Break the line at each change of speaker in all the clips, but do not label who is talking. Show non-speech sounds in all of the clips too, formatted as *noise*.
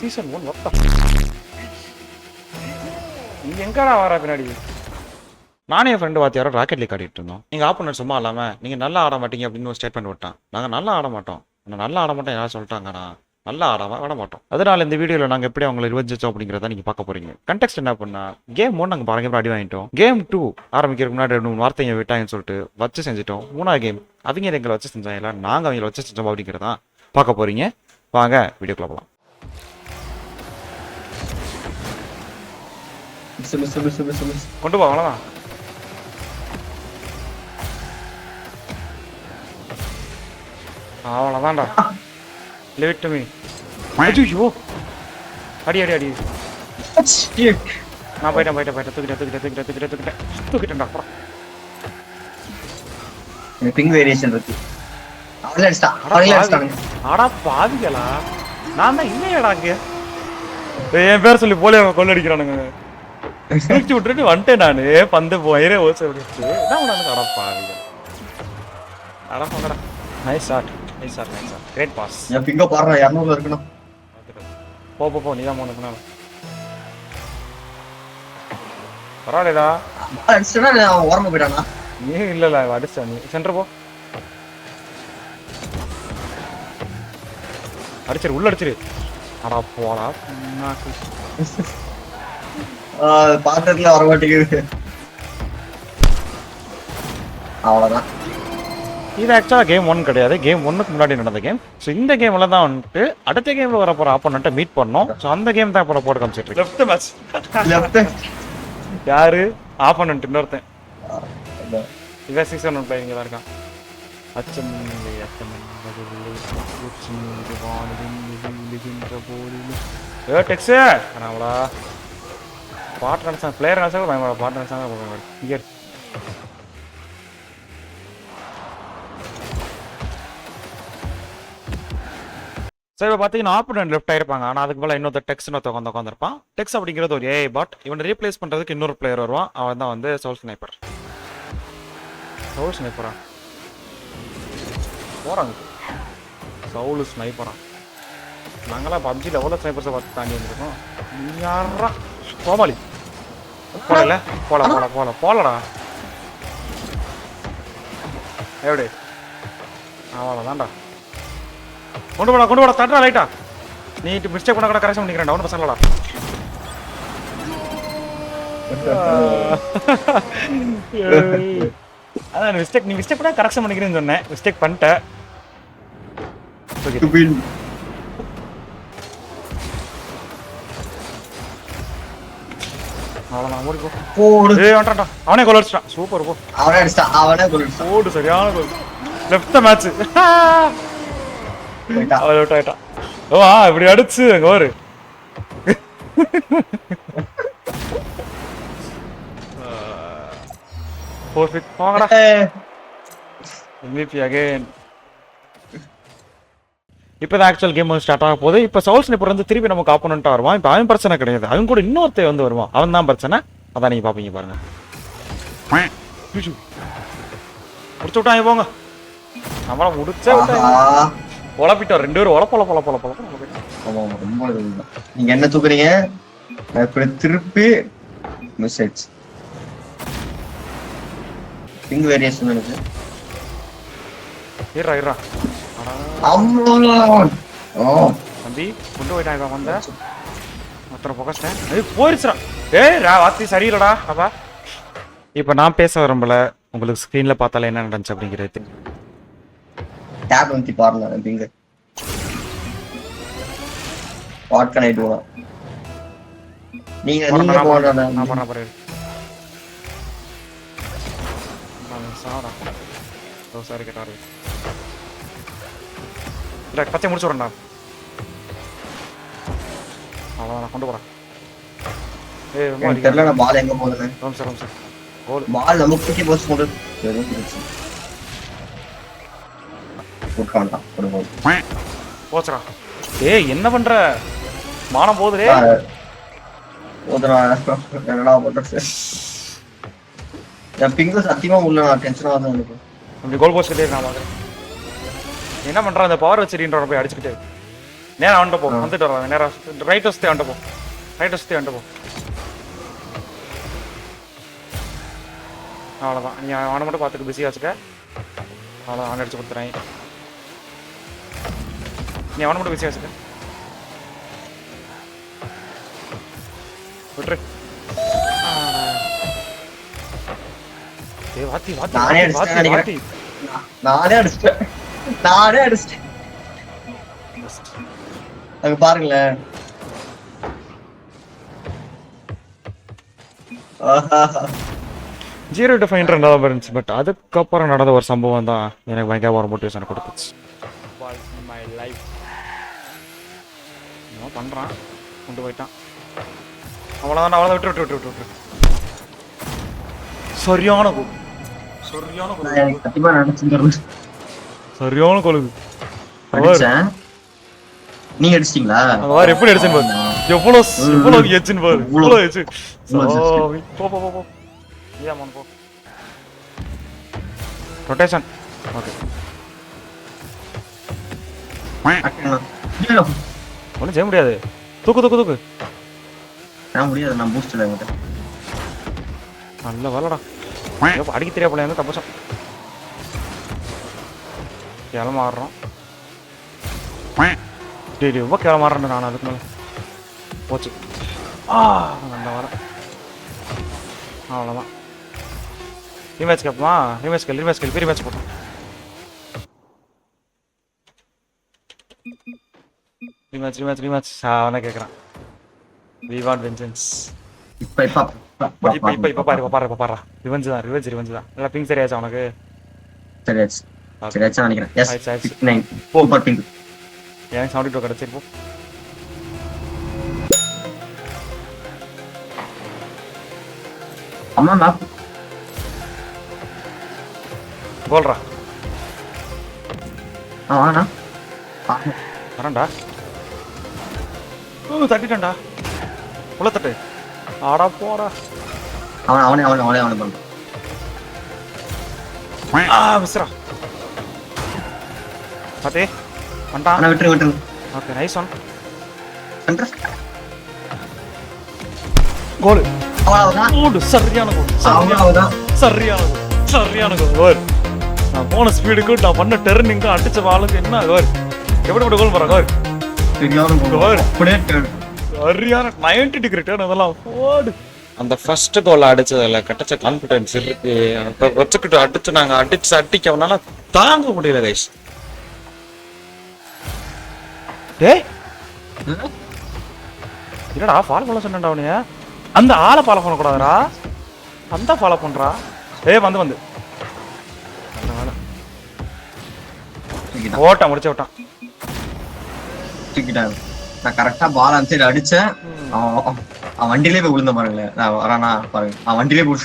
Season one ஒர்த்தா நீ எங்கடா வர பின்னாடி? நானே என் ஃப்ரெண்டு வாத்தியாரோ ராக்கெட் லீக் ஆடிட்டு இருந்தோம். நீங்க ஆப்போனட் சும்மா இல்லாமல் நீங்கள் நல்லா ஆட மாட்டீங்க அப்படின்னு ஒரு ஸ்டேட்மெண்ட் விட்டான். நாங்கள் நல்லா ஆட மாட்டோம். நான் நல்லா ஆட மாட்டோம் யாரும் சொல்லிட்டாங்கண்ணா நல்லா ஆடாம விட மாட்டோம். அதனால இந்த வீடியோவில் நாங்கள் எப்படி அவங்களை ரிவெஞ்சிச்சோம் அப்படிங்கிறத நீங்கள் பார்க்க போறீங்க. கண்டெக்ட் என்ன பண்ணா கேம் ஒன்று நாங்கள் பாருங்க அடி வாங்கிட்டோம். கேம் டூ ஆரம்பிக்கிறதுக்கு முன்னாடி ரெண்டு மூணு வார்த்தைங்க விட்டாங்கன்னு சொல்லிட்டு வச்சு செஞ்சுட்டோம். மூணாவது கேம் அவங்க எங்களை வச்சு செஞ்சாங்க நாங்கள் நாங்க அவங்கள வச்சு செஞ்சோம் அப்படிங்கிறதான் பார்க்க போறீங்க. வாங்க வீடியோக்குள்ள போகலாம்
miss miss miss miss miss
கொண்டு போ அவ்வளோதான் அவ்வளோதான்டா லிவிட் மீ ஐயோ அடி அடி அடி. நான் போயிட்டேன் போயிட்டேன் போயிட்டேன். தூக்கிட்டேன் தூக்கிட்டேன் தூக்கிட்டேன் தூக்கிட்டேன் தூக்கிட்டேன். தூக்கிட்டேன்டா அப்புறம்
பிங் வேரியேஷன் இருக்கு அவளே அடிச்சிட்டான்.
பாவி.
அடிச்சிட்டாங்க
அடா பாவிகளா? நான் தான் இல்லையடா அங்க. என் பேர் சொல்லி போலே கொள்ளடிக்கிறானுங்க. தூக்கி விட்டுட்டு வந்துட்டேன் நானு. பந்து போயிரே ஓசை விடுச்சு என்ன பண்ணானுங்க அடா பாவிகள் அடா போங்கடா nice shot nice shot nice shot great pass
என் பிங்க பாடுறா இரநூறுல இருக்கணும்.
போ போ போ நீ தான் போன பின்னால பரவாயில்லடா
அடிச்சிட்டா அவன் ஓரமா போயிட்டானா?
நீ இல்ல இல்ல அடிச்சா நீ. சென்டர் போ. அடிச்சிரு உள்ள அடிச்சிரு. அடா போடா. புண்ணாக்கு.
பாத்திரத்துல வர மாட்டேங்குது அவ்வளவுதான்
இது ஆக்சுவலாக கேம் ஒன் கிடையாது கேம் ஒன்னுக்கு முன்னாடி நடந்த கேம் ஸோ இந்த கேம்ல தான் வந்துட்டு அடுத்த கேம்ல வர போற ஆப்போனண்ட்டை மீட் பண்ணோம் ஸோ அந்த கேம் தான் இப்போ போட்டு காமிச்சிட்டு லெஃப்ட் மேட்ச்
லெஃப்ட்
யாரு ஆப்போனண்ட் இன்னொருத்தன் இவன் சிக்ஸ் ஒன் பிளேயர் இங்கே தான் இருக்கான் அச்சம் இல்லை அச்சம் என்பதில்லை பாட்டு நினச்சா பிளேயர் நினச்சாங்க பயங்கர பாட்டு நினச்சாங்க இயர் சரி இப்போ பார்த்தீங்கன்னா ஆப்போனன்ட் லெஃப்ட் ஆயிருப்பாங்க. ஆனால் அதுக்கு மேலே இன்னொருத்த டெக்ஸ் ஒருத்த உட்காந்து உட்காந்துருப்பான் டெக்ஸ் அப்படிங்கிறது ஒரு ஏ பாட் இவனை ரீப்ளேஸ் பண்ணுறதுக்கு இன்னொரு பிளேயர் வருவான். அவன் தான் வந்து சோல் ஸ்னைப்பர் சவுல் ஸ்னைப்பரா போகிறாங்க சவுல் ஸ்னைப்பரா நாங்களாம் பப்ஜியில் எவ்வளோ ஸ்னைப்பர்ஸை பார்த்து தாண்டி வந்துருக்கோம்? யாரா? கோமாளி. போடல போல போல போல போலடா எப்படி? அவ்வளோதான்டா கொண்டு போடா கொண்டு போடா. தட்டுறா லைட்டா நீ மிஸ்டேக் பண்ண கூட கரெக்ஷன் பண்ணிக்கிறேன் ஒன்றும் பசங்களடா *laughs* அதான் மிஸ்டேக் நீ மிஸ்டேக் பண்ணா கரெக்ஷன் பண்ணிக்கிறேன்னு சொன்னேன். மிஸ்டேக் பண்ணிட்ட. அவ்வளோதான் ஓடி போ
போடு.
ஏய் வந்துட்டான்டா. அவனே கோல் அடிச்சிட்டான். சூப்பர் போ
அவனே அடிச்சிட்டான். அவனே கொண்டு
ஓடு சரியான கோல் லெஃப்ட் மேட்ச் அவன் அவுட் ஆயிட்டான். ஓ ஆ இப்படி அடிச்சு அங்க ஒரு போங்கடா MVP அகைன் இப்போதான் ஆக்சுவல் கேம் ஸ்டார்ட் ஆக போகுது. இப்போ சவுல் ஸ்னிப்பர் வந்து திருப்பி நமக்கு ஆப்போனண்ட்டாக வருவான். இப்போ அவன் பிரச்சனை கிடையாது. அவன் கூட இன்னொருத்தன் வந்து வருவான். அவன் தான் பிரச்சனை. அதான் நீங்கள் பார்ப்பீங்க பாருங்க. முடிச்சு விட்டாங்க போங்க. நம்மள முடிச்சே. உழப்பிட்டோம். ரெண்டு பேரும் உழப்ப உழப்ப உழப்ப உழப்ப
ரொம்ப. நீங்க என்ன தூக்குறீங்க? திருப்பி மிஸ் ஆயிடுச்சு. பிங் வேரியேஷன்
அடா,
அம்மா. ஓ
தம்பி கொண்டு போயிட்டான் இவன் வந்த. மொத்தம் புகச்சிட்டேன். ஏய் போயிருச்சுடா. ஏய் வார்த்தை சரியில்லடா. அப்பா. இப்போ நான் பேச விரும்பல. உங்களுக்கு ஸ்க்ரீன்ல பார்த்தாலே என்ன நடந்துச்சு அப்படிங்கிறது
டேப் வந்து பாருங்க ping what can I do நீங்க நீங்க
நான்
போடுறத
போறேன், நான் போறேன், போறேன். நான் சாவடா. ஓ, sorry, கேட்டாரு. பச்சை முடிச்சு விடுறேன்டா. அவ்வளவுதான், நான் கொண்டு போறேன். ஏய்.
தெரியல பால் எங்க
ஒரு நிமிஷம், ஒரு நிமிஷம். கோல்.
பால் நம்ம குட்டி போஸ்ட் போட்டு வெறும் போச்சு
போச்சுடா. ஏய் என்ன பண்ற மானம் போகுதுடே
போதுடா என்னடா பண்றது என் பிங்கு சத்தியமா உள்ள நான் டென்ஷனா தான் எனக்கு
அப்படி கோல் போஸ்ட் நான் பாக்குறேன் என்ன பண்றான் அந்த பவர் வச்சிருக்கின்ற போய் அடிச்சுக்கிட்டு. நேரா வந்துட்டு போ. வந்துட்டு வர்றாங்க நேரா ரைட் வசதி வந்துட்டு போ. ரைட் வசதி வந்துட்டு போ. அவ்வளோதான் நீ அவனை மட்டும் பார்த்துட்டு பிஸியாக வச்சுக்க. அவ்வளோதான் அவனை அடிச்சு கொடுத்துறேன். நீ அவனை மட்டும் பிஸியாக வச்சுக்க. விட்டுரு. வாத்தி வாத்தி வாத்தி, வாத்தி
நானே அடிச்சிட்டேன். நானே அடிச்சிட்டேன். அங்க பாருங்களேன். ஆஹா.
ஜீரோ டு ஃபைவ் ரெண்டாவது இருந்துச்சு பட் அதுக்கப்புறம் நடந்த ஒரு சம்பவம் தான் எனக்கு பயங்கர ஒரு மோட்டிவேஷன் கொடுத்துச்சு. மை லைஃப் என்ன பண்ணுறான் கொண்டு போயிட்டான். அவ்வளோதான் அவ்வளோதான் விட்டு விட்டு விட்டு விட்டு விட்டு சரியான சரியான சரியான கொழுகு
அடிச்சேன் நீங்க அடிச்சிட்டீங்களா?
மாதிரி எப்படி அடிச்சுன்னு பாரு எவ்வளோ எவ்வளோ எச்சுன்னு பாரு
இவ்வளோ.
எவ்வளோ எச்சு. போ போ போ போ. ஏன் போ. ரொட்டேஷன் ஓகே ஒன்றும் செய்ய முடியாது. தூக்கு தூக்கு தூக்கு.
நான் முடியாது நான் பூஸ்ட் என்கிட்ட
நல்ல ஏப்பா, அடிக்க தெரியா போல தப்பிச்சோம் டேய் டேய், ரொம்ப கிளம்ப ஆடுறேன் நான் அதுக்கு மேலே. போச்சு. ஆ நல்ல வர. அவ்வளோதான் ரீமேட்ச் கேட்போமா ரீமேட்ச் கேள் ரீமேட்ச் கேள் பெரிய மேட்ச் போட்டோம். ரீமேட்ச் ரீமேட்ச் ரீமேட்ச் அவனை கேட்குறான் வி வாண்ட் வெஞ்சன்ஸ்
இப்ப இப்ப
இப்ப இப்ப பாரு இப்ப பாரு இப்ப பாரு ரிவெஞ்ச் தான் ரிவெஞ்ச் ரிவெஞ்ச் தான். நல்லா பிங்க் சரியாச்சா உனக்கு?
சரியாச்சு சரியாச்சு நினைக்கிறேன். எஸ்
ஆயிடுச்சு, ஆயிடுச்சு.
சிக்ஸ் நைன் சூப்பர் பிங்க்
எனக்கு செவன்டி டூ கிடச்சிருப்போம்
அம்மா மேப்
கோல்ரா
ஆ வாங்கண்ணா.
வரேன்டா. ஓ தட்டிட்டேன்டா. உள்ள தட்டு. ஆடா போடா.
அவன் அவனே அவனே அவனே அவனே பண்ணுறான்
ஆ மிஸ்ரா. பாத்தே வந்துட்டான்
விட்டுரு விட்டுரு
okay nice one
center
goal.
அவ்வளவுதான்.
கோல் சரியான கோல் சரியான
அவ்வளவுதான்.
சரியான கோல் சரியான கோல் நான் போன ஸ்பீடுக்கு நான் பண்ண டெர்னிங்க்கு அடிச்ச வாளுக்கு என்ன கோல்? எப்படி எப்படி கோல் போறாங்க கோல்?
சரியான
நைன்டி டிகிரி டேர்ன் அதெல்லாம். ஓடு. அந்த ஃபர்ஸ்ட் கோல் அடிச்சதுல கட்டச்ச கான்ஃபிடன்ஸ் இருக்கு. வச்சுக்கிட்டு அடிச்சு நாங்க அடிச்சு அடிக்கவனால தாங்க முடியல கைஸ் டேய்? என்னடா ஃபாலோ பண்ண சொன்னடா அவனைய அந்த ஆளை ஃபாலோ பண்ணக்கூடாதுடா. அந்த ஃபாலோ பண்றா. ஏய் வந்து வந்து. ஓட்டான் முடிச்சு விட்டான்
தூக்கிட்டான். நான் கரெக்டா பால் அந்த சைடு அடிச்சேன். அவன் அவன் வண்டியிலே போய் விழுந்த பாருங்களேன். நான் வரானா பாருங்க. அவன் வண்டியிலே போய்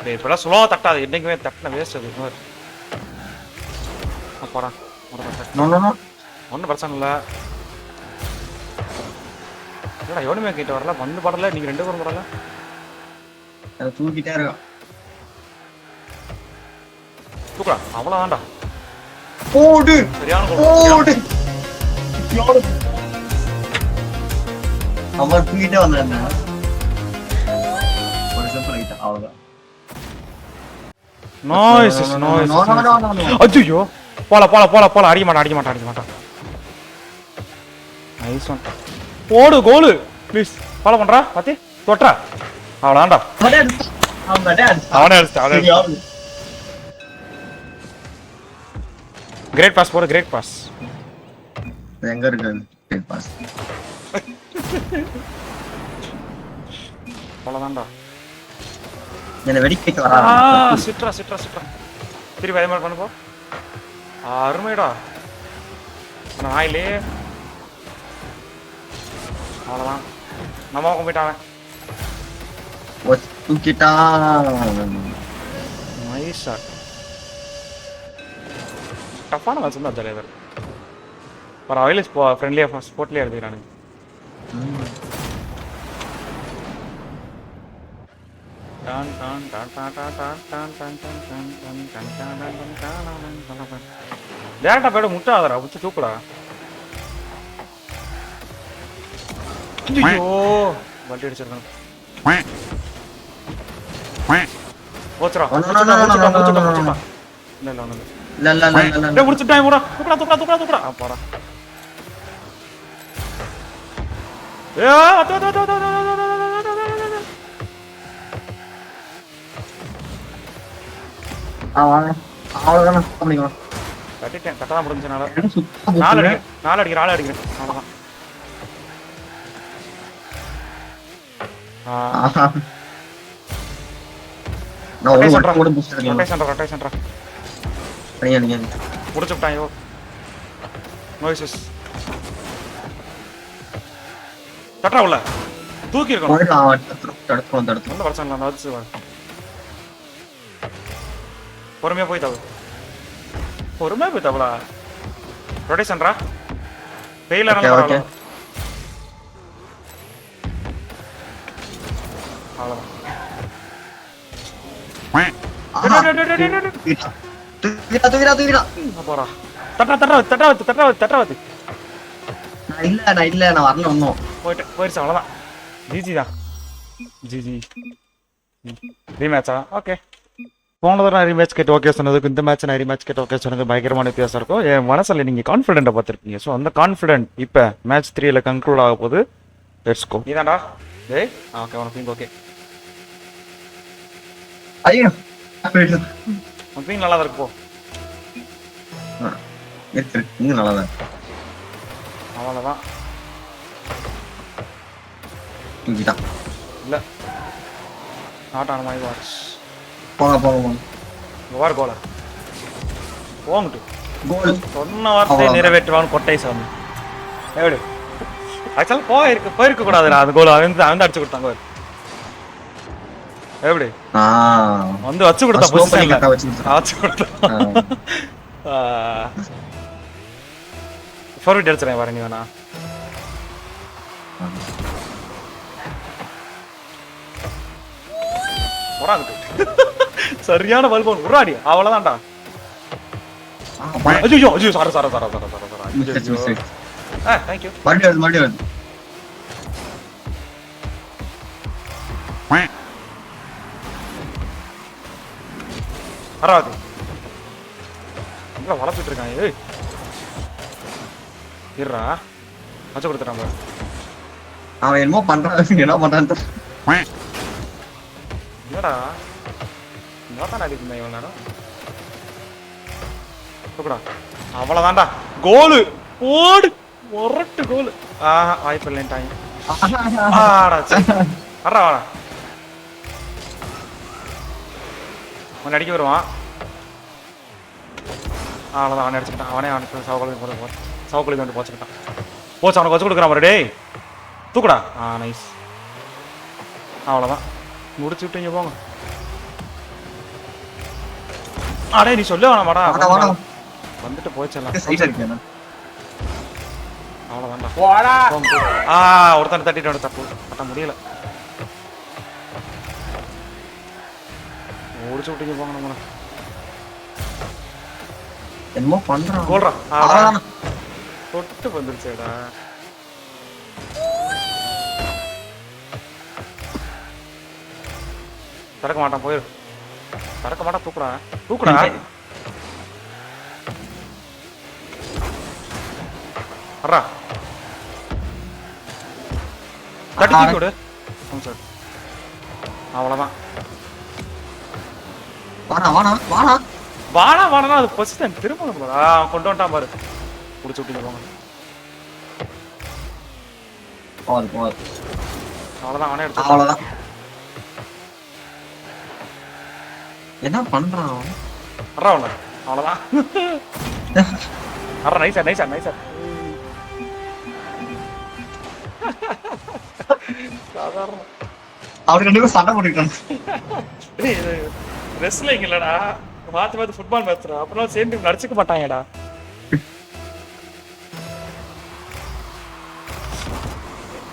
டேய் இப்பெல்லாம் ஸ்லோவா தட்டாது. என்னைக்குமே தட்டின வேஸ்ட் அது. அப்பாடா
நோ
ஒன்றும் பிரச்சனை இல்லை. இல்லடா எவனுமே கிட்ட வரல? வந்து படல? நீங்க ரெண்டு பேரும் படல?
அதை தூக்கிட்டே இருக்கான்
தூக்கடா. அவ்வளோதான்டா
ஓடு
சரியான.
ஓடு அவன் தூக்கிட்டே வந்தான்
Nice.
no.
அய்யய்யோ போல போல போல போல அடிக்க மாட்டான் அடிக்க மாட்டான் அடிக்க மாட்டான். நைஸ் ஒன் ஓடு கோலு. ப்ளீஸ் ஃபாலோ பண்றா பாத்தி. தொட்றா. அவ்வளோதான்டா
அவனே அடிச்சான். அவன்
கிரேட் பாஸ் போடு கிரேட் பாஸ்
எங்க இருக்கு சரி, pass.
அவ்வளோதான்டா
என்னை வெடிக்க வரான்
சிட்ரா சிட்ரா சிட்ரா திருப்பி அதே மாதிரி பண்ணுப்போ அருமைடா. ஆனால் ஆயிலே. அவ்வளோதான் நம்ம பக்கம் போயிட்டான்
தூக்கிட்டான்.
நைஸ். ஷாட் டஃப்பான மேட்ச் தான் ஜாலியாக இருக்கு பரவாயில்ல ஸ்போ ஃப்ரெண்ட்லியாக ஸ்போர்ட்லேயே எடுத்துக்கிறானுங்க. டேரக்டா போய்ட முட்டை ஆதரா பிடிச்சி தூக்குடா ஐயோ வண்டி
அடிச்சிருக்கேன் ஓச்சரா ஓச்சரா
ஓச்சரா
ஓச்சரா
இல்ல இல்ல ஒண்ணு இல்ல
இல்ல இல்ல
டேய் முடிச்சிட்டாய் போடா தூக்குடா தூக்குடா தூக்குடா தூக்குடா ஆ போடா ஏ அட அட அட அட
ஆ வாங்க. அவ்வளோதான் பண்ணிக்கலாம்
கட்டிட்டேன். கட்ட தான்
முடிஞ்சு நாளை
நாலு அடிக்கிறேன். நாலு அடிக்கிறேன். ஆள் அடிக்கிறேன். அவ்வளோதான் முடிச்சுட்டாயோ நோய்ஸஸ் தட்டா உள்ள. தூக்கி இருக்கணும் வந்து பிரச்சனை இல்லை அந்த அடிச்சு பொறுமையாக போய் தவ பொறுமையாக போய் தவளா ரொட்டேஷன்ரா வெயில் அவ்வளோதான் போறா தட்டா தட்டா தட்டா வத்து தட்டா வத்து தட்டா
வத்து இல்ல இல்ல நான் வரல ஒன்னும்
போயிட்டு போயிருச்சு அவ்வளவுதான் ஜிஜி ஜிஜி ரீமேட்சா ஓகே போன தடவை நான் ரீமேட்ச் கேட்டு ஓகே சொன்னதுக்கு இந்த மேட்ச் நான் ரீமேட்ச் கேட்டு ஓகே சொன்னது பயங்கரமான வித்தியாசம் இருக்கும். என் மனசில் நீங்கள் கான்ஃபிடென்ட்டை பார்த்துருக்கீங்க ஸோ அந்த கான்ஃபிடென்ட் இப்போ மேட்ச் த்ரீல கன்க்ளூட் ஆக போகுது. லெட்ஸ் கோ நீதான்டா. டேய். ஓகே உனக்கு ஓகே
ஐயோ.
உனக்கு நல்லா தான் இருக்கு போ.
ஆ, இருக்கு, இருக்கு. இங்க நல்லாதான் இருக்கு.
அவ்வளோதான். இல்லை. நாட் ஆன மாதிரி வாட்ச்
போங்க போங்க போங்க
வார் கோல. போங்கட்டு.
கோல்.
சொன்ன வார்த்தை
அவ்வளவுதான்.
நிறைவேற்றுவான் கொட்டை சாமி. எப்படி ஆக்சுவலாக போயிருக்கு போயிருக்க கூடாதுடா அந்த கோல். அவன் அவன் அடிச்சு கொடுத்தாங்க பாரு. எப்படி வந்து வச்சு கொடுத்தா பொசிஷன்ல
வச்சு
கொடுத்தான் ஃபோர்விட் அடிச்சிடறேன் நீ வேணா. உடாது சரியான பல்போன் உராடி அவ்வளவுதான்டா. ஐயோ ஐயோ சார சார சார சார சார சார.
மறுபடியும் வருது மறுபடியும் வருது
வராது வளர்த்துட்டு இருக்கான் ஏய். இருடா. வச்சு கொடுத்துட்டான்
அவன் என்னமோ பண்றான் என்ன பண்றான்னு தெரியல.
என்னடா என்னதான் அடிக்குமே இவ்வளோ நேரம்? தூக்குடா. அவ்வளோதான்டா கோலு. ஓடு ஒரட்டு கோலு. ஆஹா வாய்ப்பு இல்லைன்ட்டாங்க ஆடா சரி வர்றா வாடா. அவன் அடிக்க வருவான் அவ்வளோதான் அவனை அடிச்சுக்கிட்டான். அவனே அவனுக்கு சவக்குழந்தை போட போ சவக்குழந்தை வந்து போச்சுக்கிட்டான். போச்சு அவனுக்கு வச்சு கொடுக்குறான் பாரு டேய். தூக்குடா. ஆ நைஸ் அவ்வளோதான் முடிச்சு விட்டு இங்கே போங்க. அடே நீ சொல்லு வேணாம் வாடா
வாடா, வாடா.
வந்துட்டு போச்சலாம்
சைடா இருக்கேன்
அவ்வளோதான்டா போங்க. ஆ ஒருத்தன் தட்டிட்டு தப்பு தட்ட முடியல. முடிச்சு விட்டீங்க போங்க நம்ம.
என்னமோ பண்றான்.
கோல்றா. தொட்டு வந்துருச்சேடா திறக்க மாட்டான் போயிரு. திறக்க மாட்டான் தூக்குடா. தூக்குடா. வர்றா. தட்டி விடு. ஆமாம் சார். அவ்வளோதான்
வாடா வாடா வாடா.
வாடா வாடா அது பொசிஷன் திரும்ப கொண்டு வந்துட்டான் பாரு. பிடிச்சி விட்டீங்க போங்க. அவ்வளோதான் அவனே எடுத்து
அவ்வளவுதான். என்ன பண்றான் அவன்?
வர்றா அவனை. அவ்வளோதான் வர்றா நைஸா நைஸா நைஸா சாதாரண.
அவனுக்கு ரெண்டு பேரும் சண்டை
இது ரெஸ்லிங் இல்லடா. பார்த்து பார்த்து ஃபுட்பால் மேட்ச்டா. அப்புறம் சேர்ந்து நடிச்சுக்க மாட்டாங்கடா.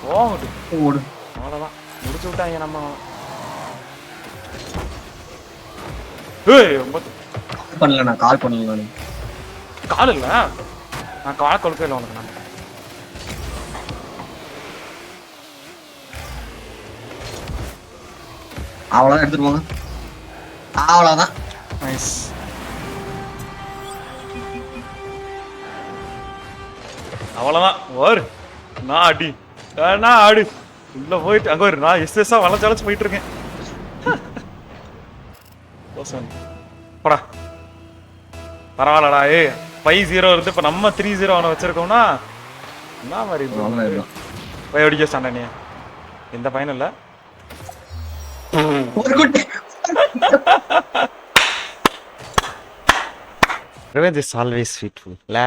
போங்கட்டு
ஓடு.
அவ்வளோதான் முடிச்சு விட்டாங்க நம்ம. ஏய்
பண்ணல நான் கால் பண்ணல நானு.
கால் இல்ல? நான் கால் கொடுக்கவே இல்லை உனக்கு நான்.
அவ்வளவுதான் எடுத்துட்டு போங்க. அவ்வளவுதான்.
நைஸ் அவ்வளோதான் வரு. நான் அடி. நான் ஆடு உள்ள போயிட்டு அங்க ஒரு நான் எஸ் எஸ்ஸா வளைச்சு வளைச்சு போயிட்டு இருக்கேன். போசன். போடா பரவாயில்லடா ஏ ஃபைவ் ஜீரோ இருந்து இப்போ நம்ம த்ரீ ஜீரோ அவனை வச்சிருக்கோம்னா என்ன மாதிரி. போய் அடிக்க ஸ்டாண்டா நீ இந்த பையனும் இல்லை
ஒரு குட்டி
Revenge is always sweetful. La.